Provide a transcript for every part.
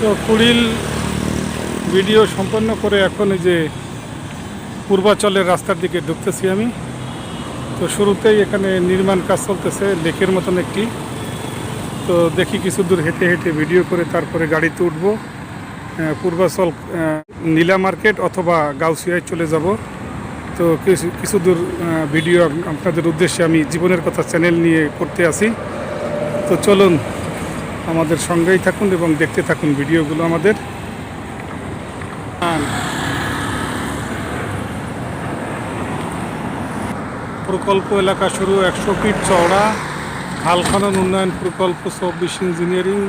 তো কুড়িল ভিডিও সম্পন্ন করে এখন এই যে পূর্বাচলের রাস্তার দিকে ঢুকতেছি আমি। তো শুরুতেই এখানে নির্মাণ কাজ চলতেছে, লেকের মতন একটি। তো দেখি কিছু দূর হেঁটে হেঁটে ভিডিও করে তারপরে গাড়িতে উঠবো। পূর্বাচল নীলা মার্কেট অথবা গাউসিয়ায় চলে যাব। তো কিছু কিছু দূর ভিডিও আপনাদের উদ্দেশ্যে আমি জীবনের কথা চ্যানেল নিয়ে করতে আসি। তো চলুন আমাদের সঙ্গেই থাকুন এবং দেখতে থাকুন ভিডিওগুলো আমাদের। প্রকল্প এলাকা শুরু একশো ফিট চওড়া খাল খনন উন্নয়ন প্রকল্প চব্বিশ ইঞ্জিনিয়ারিং।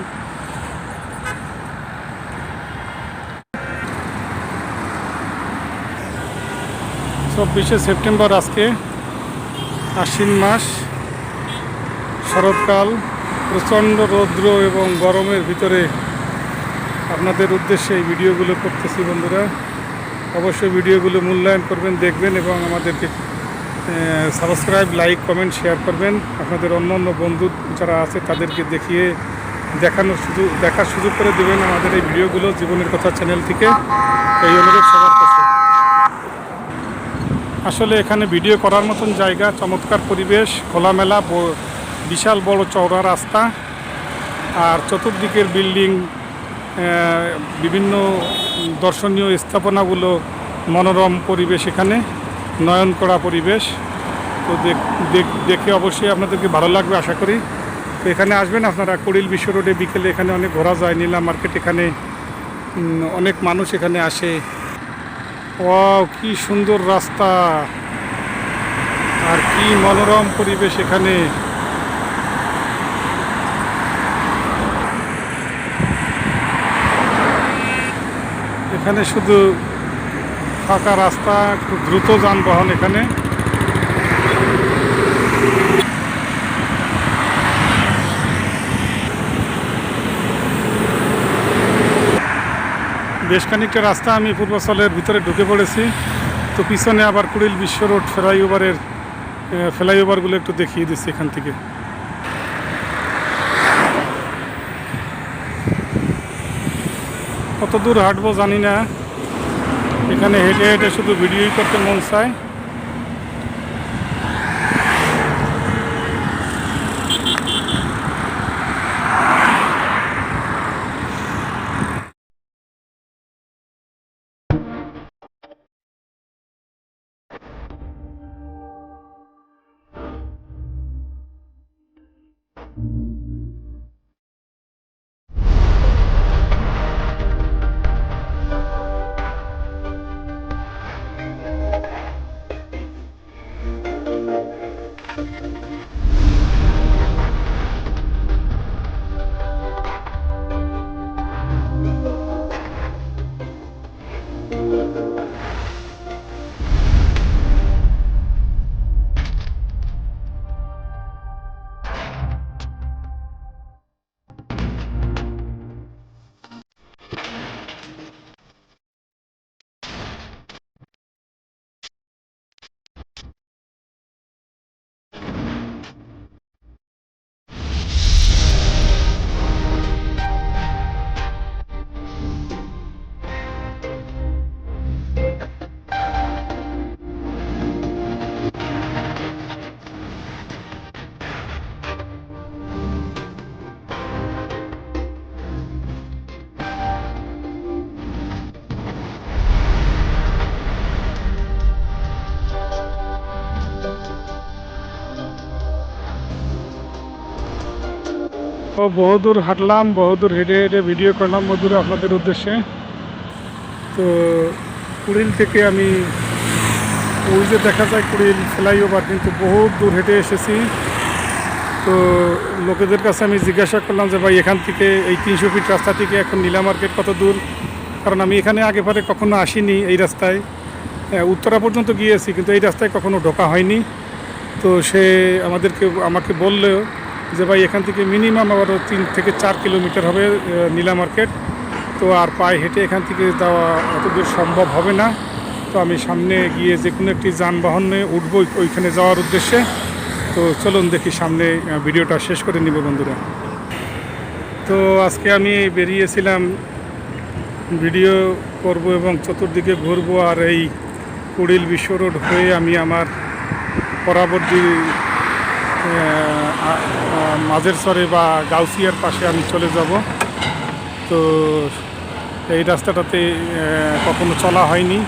চব্বিশে সেপ্টেম্বর আজকে, আশ্বিন মাস, শরৎকাল। প্রচণ্ড রৌদ্র এবং গরমের ভিতরে আপনাদের উদ্দেশ্যে এই ভিডিওগুলো করতেছি বন্ধুরা। অবশ্যই ভিডিওগুলো মূল্যায়ন করবেন, দেখবেন এবং আমাদেরকে সাবস্ক্রাইব লাইক কমেন্ট শেয়ার করবেন। আপনাদের অন্য অন্য বন্ধু যারা আছে তাদেরকে দেখিয়ে দেখানোর সুযোগ, দেখার সুযোগ করে দেবেন আমাদের এই ভিডিওগুলো জীবনের কথা চ্যানেল থেকে। এই অনুরোধ সবার কাছে। আসলে এখানে ভিডিও করার মতন জায়গা, চমৎকার পরিবেশ, খোলামেলা বিশাল বড় চওড়া রাস্তা আর চতুর্দিকের বিল্ডিং বিভিন্ন দর্শনীয় স্থাপনাগুলো মনোরম পরিবেশ এখানে, নয়ন করা পরিবেশ। তো দেখ- অবশ্যই আপনাদেরকে ভালো লাগবে আশা করি। তো এখানে আসবেন আপনারা কুড়িল বিশ্ব রোডে বিকেলে এখানে অনেক ঘোরা যায়, নীলা মার্কেট এখানে অনেক মানুষ এখানে আসে। ও কি সুন্দর রাস্তা! আর কি মনোরম পরিবেশ এখানে। এখানে শুধু ফাঁকা রাস্তা খুব দ্রুত যানবাহন এখানে। বেশ খানিকটা রাস্তা আমি পূর্বাচলের ভিতরে ঢুকে পড়েছি। তো পিছনে আবার কুড়িল বিশ্ব রোড ফ্লাইওভারের ফ্লাইওভারগুলো একটু দেখিয়ে দিচ্ছি এখান থেকে। কত দূর হাঁটবো জানি না। এখানে হেঁটে হেঁটে শুধু ভিডিওই করতে মন চায়। ও বহুদূর হাঁটলাম বহুদূর হেঁটে হেঁটে ভিডিও করলাম মধুরে আপনাদের উদ্দেশ্যে। তো কুড়িল থেকে আমি ওই যে দেখা যায় কুড়িল ফ্লাইওভার কিন্তু বহুত দূর হেঁটে এসেছি। তো লোকেদের কাছে আমি জিজ্ঞাসা করলাম যে ভাই এখান থেকে এই তিনশো ফিট রাস্তা থেকে এখন নীলা মার্কেট কত দূর? কারণ আমি এখানে আগে পরে কখনো আসিনি এই রাস্তায়। হ্যাঁ, উত্তরা পর্যন্ত গিয়েছি কিন্তু এই রাস্তায় কখনো ঢোকা হয়নি। তো সে আমাদেরকে আমাকে বললেও যে ভাই, এখান থেকে মিনিমাম আবারও তিন থেকে চার কিলোমিটার হবে নীলা মার্কেট। তো আর পায়ে হেঁটে এখান থেকে যাওয়া অত দূর সম্ভব হবে না। তো আমি সামনে গিয়ে যে কোনো একটি যানবাহনে উঠবো ওইখানে যাওয়ার উদ্দেশ্যে। তো চলুন দেখি সামনে ভিডিওটা শেষ করে নিব বন্ধুরা। তো আজকে আমি বেরিয়েছিলাম, ভিডিও করব এবং চতুর্দিকে ঘুরবো। আর এই কুড়িল বিশ্ব রোড হয়ে আমি আমার পরবর্তী মাঝের সরে বা গাউসিয়ার পাশে আমি চলে যাব। তো এই রাস্তাটাতে কখনো চলা হয়নি।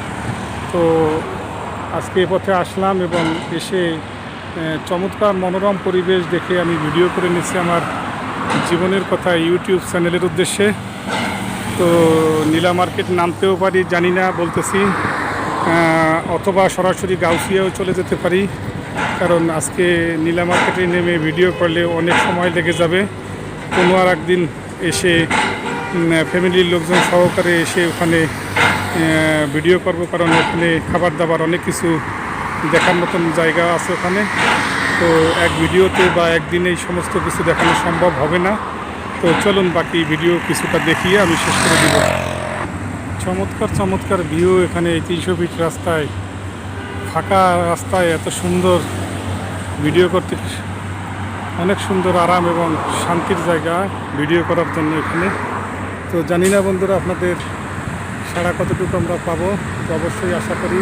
তো আজকে এ পথে আসলাম এবং এসে চমৎকার মনোরম পরিবেশ দেখে আমি ভিডিও করে নিচ্ছি আমার জীবনের কথা ইউটিউব চ্যানেলের উদ্দেশ্যে। তো নীলা মার্কেট নামতেও পারি, জানি না, বলতেছি। অথবা সরাসরি গাউসিয়াও চলে যেতে পারি। কারণ আজকে নীলা মার্কেটে নেমে ভিডিও করলে অনেক সময় লেগে যাবে। কোনো আর একদিন এসে ফ্যামিলির লোকজন সহকারে এসে ওখানে ভিডিও করব, কারণ ওখানে খাবার দাবার অনেক কিছু দেখার মতন জায়গা আছে ওখানে। তো এক ভিডিওতে বা একদিনে এই সমস্ত কিছু দেখানো সম্ভব হবে না। তো চলুন বাকি ভিডিও কিছুটা দেখিয়ে আমি শেষ করে দিব। চমৎকার চমৎকার ভিউ এখানে এই তিনশো ফিট রাস্তায়। ফাঁকা রাস্তায় এত সুন্দর ভিডিও করতে অনেক সুন্দর আরাম এবং শান্তির জায়গা ভিডিও করার জন্য এখানে। তো জানি না বন্ধুরা আপনাদের সারা কতটুকু আমরা পাবো, তো অবশ্যই আশা করি।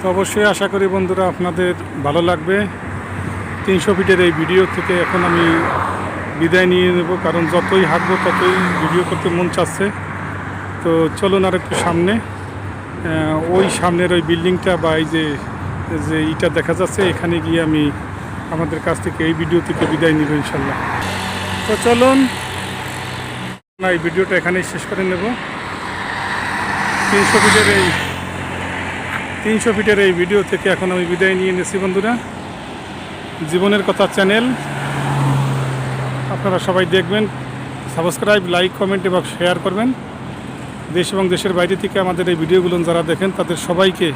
তো অবশ্যই আশা করি বন্ধুরা আপনাদের ভালো লাগবে। তিনশো ফিটের এই ভিডিও থেকে এখন আমি বিদায় নিয়ে নেব, কারণ যতই হাঁটবো ততই ভিডিও করতে মন চাচ্ছে। তো চলুন আর একটু সামনে। ওই সামনের ওই বিল্ডিংটা বা এই যে যে ইটা দেখা যাচ্ছে, এখানে গিয়ে আমি আমাদের কাছ থেকে এই ভিডিও থেকে বিদায় নিব ইনশাল্লাহ তো চলুন না এই ভিডিওটা এখানেই শেষ করে নেব। তিনশো ফিটের এই, তিনশো ফিটের এই ভিডিও থেকে এখন আমি বিদায় নিয়ে নিয়েছি বন্ধুরা। জীবনের কথা চ্যানেল, আপনারা সবাই দেখবেন, সাবস্ক্রাইব, লাইক, কমেন্ট এবং শেয়ার করবেন। দেশ এবং দেশের বাইরে থেকে আমাদের এই ভিডিওগুলো যারা দেখেন, তাদের সবাইকে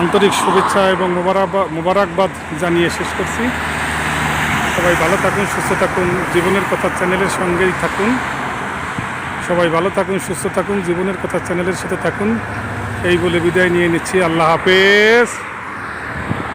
আন্তরিক শুভেচ্ছা এবং মোবারকবাদ জানিয়ে শেষ করছি। সবাই ভালো থাকুন, সুস্থ থাকুন, জীবনের কথা চ্যানেলের সঙ্গেই থাকুন। সবাই ভালো থাকুন, সুস্থ থাকুন, জীবনের কথা চ্যানেলের সাথে থাকুন। এই বলে বিদায় নিয়ে নিচ্ছি। আল্লাহ হাফেজ।